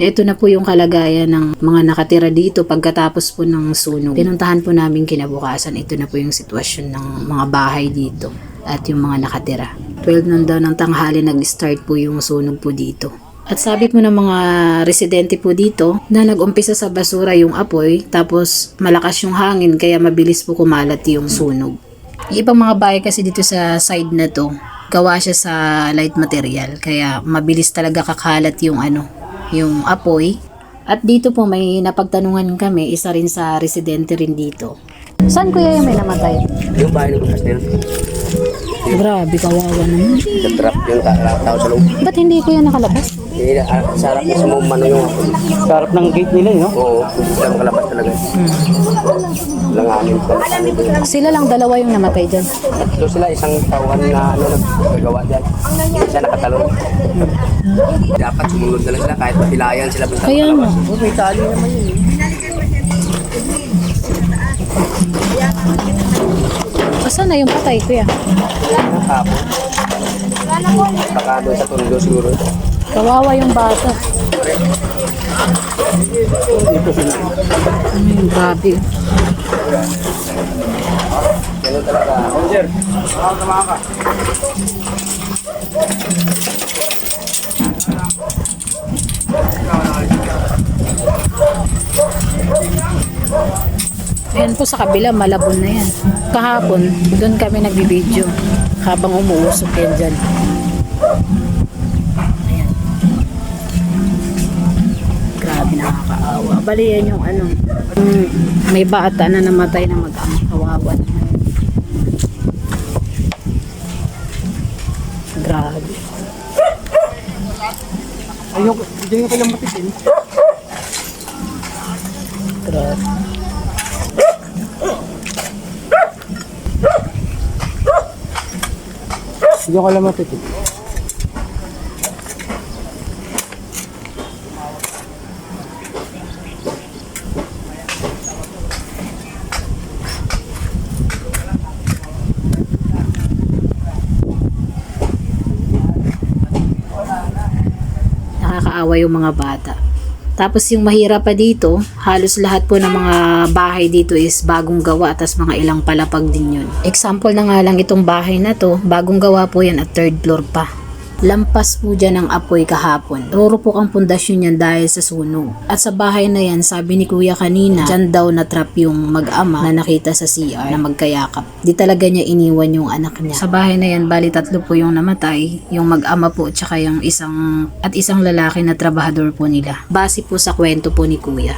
Ito na po yung kalagayan ng mga nakatira dito pagkatapos po ng sunog. Pinuntahan po namin kinabukasan. Ito na po yung sitwasyon ng mga bahay dito at yung mga nakatira. 12 nun daw ng tanghali nag-start po yung sunog po dito. At sabi po ng mga residente po dito na nag-umpisa sa basura yung apoy tapos malakas yung hangin kaya mabilis po kumalat yung sunog. Yung ibang mga bahay kasi dito sa side na to, gawa siya sa light material kaya mabilis talaga kakalat yung ano, yung apoy. At dito po may napagtanungan kami, isa rin sa residente rin dito. Saan kuya yung may namatay? Yung bahay ng Castel, Grabe, kawawa naman. natrap yung ta- tao sa loob. Ba't hindi kuya nakalabas? Eh, ah, sa harap sa mga mano yung Sa harap ng gate nila, no? Oo, hindi sila makalabas talaga. Amin pa. Sila lang dalawa yung namatay dyan. Tatlo sila, isang tawan na ano, nagagawa dyan. Isa nakatalon. Dapat sumunod na lang sila kahit mapilayan sila basta Kaya nga. Oh, may tali naman yun. eh. Asan na yung patay kuya? Ang hapon. Baka doon sa tundo siguro. Kawawa yung bata. Ay, grabe. Ganun talaga. Tama ka. Ayan po sa kabila, malabon na yan. Kahapon, doon kami nagbibideo habang umuusok yan dyan. Nakakaawa. Bali yan yung ano, mm, may bata na namatay na mag-ama. Kawawa naman. Grabe. Ayun, hindi nga kailang matitin. Grabe. Hindi ko kailang matitin. Nakakaawa yung mga bata. Tapos yung mahirap pa dito, halos lahat po ng mga bahay dito is bagong gawa tas mga ilang palapag din yun. Example na nga lang itong bahay na to, bagong gawa po yan at third floor pa. Lampas po dyan ang apoy kahapon. Rurupok ang pundasyon niyan dahil sa sunog. At sa bahay na yan, sabi ni kuya kanina, dyan daw natrap yung mag-ama na nakita sa CR na magkayakap. Di talaga niya iniwan yung anak niya. Sa bahay na yan, bali tatlo po yung namatay. Yung mag-ama po, tsaka yung isang, at isang lalaki na trabahador po nila. Base po sa kwento po ni kuya.